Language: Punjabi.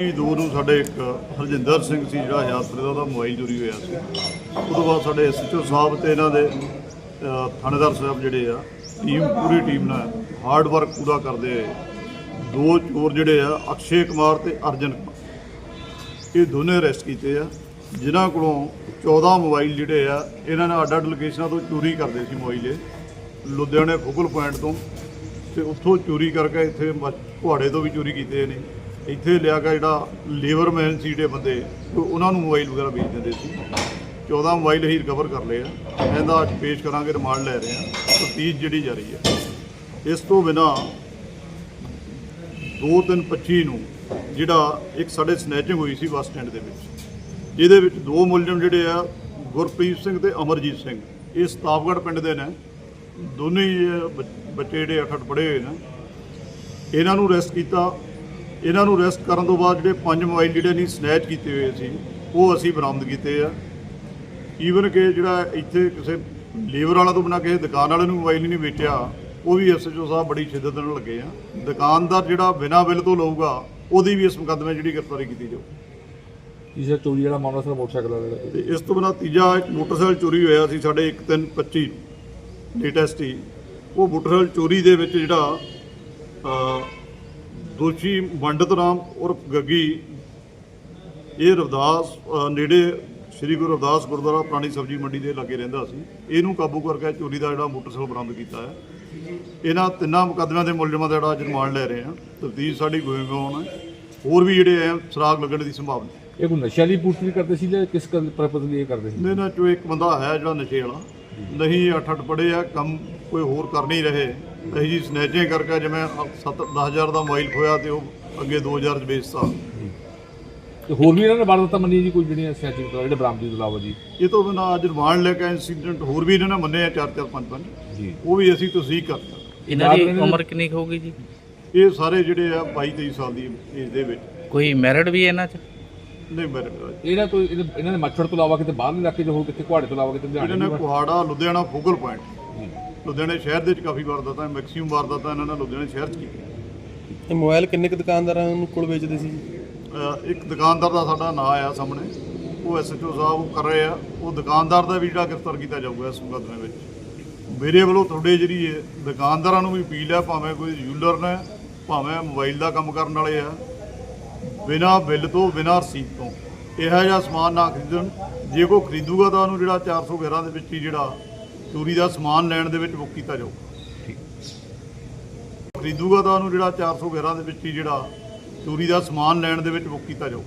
ਇਹ ਦੋ ਨੂੰ ਸਾਡੇ ਇੱਕ ਹਰਜਿੰਦਰ ਸਿੰਘ ਸੀ ਜਿਹੜਾ ਹਿਆਸਰੇ ਦਾ ਉਹਦਾ ਮੋਬਾਈਲ ਚੋਰੀ ਹੋਇਆ ਸੀ। ਉਸ ਤੋਂ ਬਾਅਦ ਸਾਡੇ ਐਸਐਚਓ ਸਾਹਿਬ ਤੇ ਇਹਨਾਂ ਦੇ ਅ, ਥਾਣੇਦਾਰ ਸਾਹਿਬ ਜਿਹੜੇ ਆ ਟੀਮ ਪੂਰੀ ਟੀਮ ਨਾਲ ਹਾਰਡ ਵਰਕ ਪੂਰਾ ਕਰਦੇ ਹੋਏ ਦੋ ਚੋਰ ਜਿਹੜੇ ਆ ਅਕਸ਼ੇ ਕੁਮਾਰ ਤੇ ਅਰਜਨ ਕੁਮਾਰ। ਇਹ ਦੋਨੇ ਅਰੈਸਟ ਕੀਤੇ ਆ ਜਿਨ੍ਹਾਂ ਕੋਲੋਂ 14 ਮੋਬਾਈਲ ਜਿਹੜੇ ਆ ਇਹਨਾਂ ਨੇ ਅੱਡ-ਅੱਡ ਲੋਕੇਸ਼ਨਾਂ ਤੋਂ ਚੋਰੀ ਕਰਦੇ ਸੀ ਮੋਬਾਈਲ ਇਹ। ਲੁਧਿਆਣੇ ਫੋਕਲ ਪੁਆਇੰਟ ਤੋਂ ਤੇ ਉੱਥੋਂ ਚੋਰੀ ਕਰਕੇ ਇੱਥੇ ਮ- ਕੁਹਾੜੇ ਤੋਂ ਵੀ ਚੋਰੀ ਕੀਤੇ ਨੇ ਇੱਥੇ ਲਿਆ ਕੇ ਜਿਹੜਾ ਲੇਬਰਮੈਨ ਸੀ ਜਿਹੜੇ ਬੰਦੇ ਉਹਨਾਂ ਨੂੰ ਮੋਬਾਈਲ ਵਗੈਰਾ ਵੇਚ ਦਿੰਦੇ ਸੀ। 14 ਮੋਬਾਈਲ ਅਸੀਂ ਰਿਕਵਰ ਕਰ ਲਏ ਆ। ਇਹਦਾ ਅੱਜ ਪੇਸ਼ ਕਰਾਂਗੇ, ਰਿਮਾਂਡ ਲੈ ਰਹੇ ਆ ਤਫਤੀਸ਼ ਜਿਹੜੀ ਜਾਰੀ ਹੈ। ਇਸ ਤੋਂ ਬਿਨਾ 2325 ਨੂੰ ਜਿਹੜਾ ਇੱਕ ਸਾਡੇ ਸਨੈਚਿੰਗ ਹੋਈ ਸੀ ਬੱਸ ਸਟੈਂਡ ਦੇ ਵਿੱਚ, ਜਿਹਦੇ ਵਿੱਚ ਦੋ ਮੁਲਜ਼ਮ ਜਿਹੜੇ ਆ, ਗੁਰਪ੍ਰੀਤ ਸਿੰਘ ਤੇ ਅਮਰਜੀਤ ਸਿੰਘ। ਇਹ ਸਤਾਵਗੜ ਪਿੰਡ ਦੇ ਨੇ। ਦੋਨੇ ਹੀ ਬੱਚੇ ਜਿਹੜੇ ਅੱਠ ਅੱਠ ਪੜ੍ਹੇ ਹੋਏ ਨੇ। ਇਹਨਾਂ ਨੂੰ ਅਰੈਸਟ ਕੀਤਾ। ਇਹਨਾਂ ਨੂੰ ਅਰੈਸਟ ਕਰਨ ਤੋਂ ਬਾਅਦ ਜਿਹੜੇ ਪੰਜ ਮੋਬਾਈਲ ਜਿਹੜੇ ਨਹੀਂ ਸਨੈਚ ਕੀਤੇ ਹੋਏ ਸੀ ਉਹ ਅਸੀਂ ਬਰਾਮਦ ਕੀਤੇ ਆ। ਈਵਨ ਕਿ ਜਿਹੜਾ ਇੱਥੇ ਕਿਸੇ ਲੇਬਰ ਵਾਲਾ ਤੋਂ ਬਿਨਾਂ ਕਿਸੇ ਦੁਕਾਨ ਵਾਲੇ ਨੂੰ ਮੋਬਾਈਲ ਨਹੀਂ ਵੇਚਿਆ ਉਹ ਵੀ ਐਸਐਚਓ ਸਾਹਿਬ ਬੜੀ ਸ਼ਿੱਦਤ ਨਾਲ ਲੱਗੇ ਆ। ਦੁਕਾਨਦਾਰ ਜਿਹੜਾ ਬਿਨਾਂ ਬਿੱਲ ਤੋਂ ਲਊਗਾ ਉਹਦੀ ਵੀ ਇਸ ਮੁਕੱਦਮੇ ਜਿਹੜੀ ਗ੍ਰਿਫਤਾਰੀ ਕੀਤੀ ਜਾਊ। ਤੀਸਰਾ ਚੋਰੀ ਜਿਹੜਾ ਮਾਮਲਾ ਸਰ ਮੋਟਰਸਾਈਕਲ ਵਾਲੇ ਤੇ ਇਸ ਤੋਂ ਬਿਨਾਂ ਤੀਜਾ ਇੱਕ ਮੋਟਰਸਾਈਕਲ ਚੋਰੀ ਹੋਇਆ ਸੀ ਸਾਡੇ 1325 ਲੇਟੈਸਟ ਹੀ। ਉਹ ਮੋਟਰਸਾਈਕਲ ਚੋਰੀ ਦੇ ਵਿੱਚ ਜਿਹੜਾ ਦੋਸ਼ੀ ਮੰਡਤ ਰਾਮ ਔਰ ਗੱਗੀ ਇਹ ਰਵਿਦਾਸ ਨੇੜੇ ਸ੍ਰੀ ਗੁਰੂ ਰਵਿਦਾਸ ਗੁਰਦੁਆਰਾ ਪੁਰਾਣੀ ਸਬਜ਼ੀ ਮੰਡੀ ਦੇ ਲਾਗੇ ਰਹਿੰਦਾ ਸੀ। ਇਹਨੂੰ ਕਾਬੂ ਕਰਕੇ ਚੋਰੀ ਦਾ ਜਿਹੜਾ ਮੋਟਰਸਾਈਕਲ ਬਰਾਮਦ ਕੀਤਾ ਹੈ। ਇਹਨਾਂ ਤਿੰਨਾਂ ਮੁਕੱਦਮਿਆਂ ਦੇ ਮੁਲਜ਼ਮਾਂ ਦਾ ਜਿਹੜਾ ਰਿਮਾਂਡ ਲੈ ਰਹੇ ਹਾਂ। ਤਫਤੀਸ਼ ਸਾਡੀ ਗੋਇੰਗ ਔਨ ਹੈ। ਹੋਰ ਵੀ ਜਿਹੜੇ ਆ ਸੁਰਾਗ ਲੱਗਣ ਦੀ ਸੰਭਾਵਨਾ ਇਹ ਕੋਈ ਨਸ਼ਿਆਂ ਦੀ ਪੂਰਤੀ ਕਰਦੇ ਸੀ ਜਾਂ ਕਿਸ ਪਰਪਸ ਲਈ ਇਹ ਕਰਦੇ ਸੀ? ਇਹਨਾਂ ਚੋਂ ਇੱਕ ਬੰਦਾ ਹੈ ਜਿਹੜਾ ਨਸ਼ੇ ਵਾਲਾ ਨਹੀਂ ਅੱਠ ਅੱਠ ਪੜੇ ਆ ਕੰਮ ਕੋਈ ਹੋਰ ਕਰ ਨਹੀਂ ਰਹੇ। ਅਸੀਂ ਜੀ ਸਨੈਚਿੰਗ ਕਰਕੇ ਜਿਵੇਂ 7 10000 ਦਾ ਮੋਬਾਈਲ ਖੋਇਆ ਤੇ ਉਹ ਅੱਗੇ 2000 ਚ ਵੇਚਤਾ। ਤੇ ਹੋਰ ਵੀ ਇਹਨਾਂ ਨੇ ਵਾਰਦਾਤਾਂ ਮੰਨੀਆਂ ਜੀ ਕੋਈ ਜਿਹੜੀਆਂ ਸੈਚਿੰਗ ਤੋਂ ਜਿਹੜੇ ਬਰਾਮਦੀ ਤੋਂ ਇਲਾਵਾ ਜੀ? ਇਹ ਤੋਂ ਬਿਨਾਂ ਅੱਜ ਰਿਮਾਂਡ ਲੈ ਕੇ ਇੰਸੀਡੈਂਟ ਹੋਰ ਵੀ ਇਹਨਾਂ ਨੇ ਮੰਨੇ ਆ 4 4 5 5 ਜੀ। ਉਹ ਵੀ ਅਸੀਂ ਤਸਦੀਕ ਕਰਤਾ। ਇਹਨਾਂ ਦੀ ਉਮਰ ਕਿੰਨੀ ਕੁ ਹੋਊਗੀ ਜੀ? ਇਹ ਸਾਰੇ ਜਿਹੜੇ ਆ 22 23 ਸਾਲ ਦੀ ਏਜ ਦੇ ਵਿੱਚ। ਕੋਈ ਮੈਰਿਡ ਵੀ ਹੈ ਇਹਨਾਂ 'ਚ? ਨਹੀਂ ਮੇਰੇ ਇਹਨਾਂ ਤੋਂ ਇਹਨਾਂ ਇਹਨਾਂ ਨੇ ਮੱਛੜ ਤੋਂ ਇਲਾਵਾ ਕਿਤੇ ਬਾਹਰਲੇ ਇਲਾਕੇ 'ਚ ਹੋਰ ਕਿਤੇ ਕੁਹਾੜੇ ਤੋਂ ਇਲਾਵਾ ਕਿਤੇ ਲੁਧਿਆਣੇ ਇਹਨਾਂ ਨੇ ਕੁਹਾੜਾ ਲੁਧਿਆਣਾ ਫੋਕਲ ਪੁਆਇੰਟ ਜੀ। ਲੁਧਿਆਣੇ ਸ਼ਹਿਰ ਦੇ ਵਿੱਚ ਕਾਫੀ ਵਾਰਦਾਤਾਂ ਮੈਕਸਿਮਮ ਵਾਰਦਾਤਾਂ ਇਹਨਾਂ ਨੇ ਲੁਧਿਆਣੇ ਸ਼ਹਿਰ 'ਚ ਕੀਤੀਆਂ। ਇਹ ਮੋਬਾਈਲ ਕਿੰਨੇ ਕੁ ਦੁਕਾਨਦਾਰਾਂ ਨੂੰ ਕੋਲ ਵੇਚਦੇ ਸੀ? ਅ, ਇੱਕ ਦੁਕਾਨਦਾਰ ਦਾ ਸਾਡਾ ਨਾਂ ਆਇਆ ਸਾਹਮਣੇ ਉਹ ਐਸਐਚਓ ਸਾਹਿਬ ਉਹ ਕਰ ਰਹੇ ਆ। ਉਹ ਦੁਕਾਨਦਾਰ ਦਾ ਵੀ ਜਿਹੜਾ ਗ੍ਰਿਫਤਾਰ ਕੀਤਾ ਜਾਊਗਾ ਇਸ ਮੁਕੱਦਮੇ ਵਿੱਚ। ਮੇਰੇ ਵੱਲੋਂ ਤੁਹਾਡੇ ਜਿਹੜੀ ਹੈ ਦੁਕਾਨਦਾਰਾਂ ਨੂੰ ਵੀ ਅਪੀਲ ਹੈ ਭਾਵੇਂ ਕੋਈ ਜੂਲਰ ਨੇ ਭਾਵੇਂ ਮੋਬਾਈਲ ਦਾ ਕੰਮ ਕਰਨ ਵਾਲੇ ਆ ਬਿਨਾਂ ਬਿੱਲ ਤੋਂ ਬਿਨਾਂ ਰਸੀਦ ਤੋਂ। ਇਹੋ ਜਿਹਾ ਸਮਾਨ ਨਾ ਖਰੀਦਣ। ਜੇ ਕੋਈ ਖਰੀਦੂਗਾ ਤਾਂ ਉਹਨੂੰ ਜਿਹੜਾ 411 ਦੇ ਵਿੱਚ ਹੀ ਜਿਹੜਾ ਚੋਰੀ ਦਾ ਸਮਾਨ ਲੈਣ ਦੇ ਵਿੱਚ ਬੁੱਕ ਕੀਤਾ ਜਾਊ ਖਰੀਦੂਗਾ ਤਾਂ ਉਹਨੂੰ ਜਿਹੜਾ 411 ਦੇ ਵਿੱਚ ਹੀ ਜਿਹੜਾ ਚੋਰੀ ਦਾ ਸਮਾਨ ਲੈਣ ਦੇ ਵਿੱਚ ਬੁੱਕ ਕੀਤਾ ਜਾਊ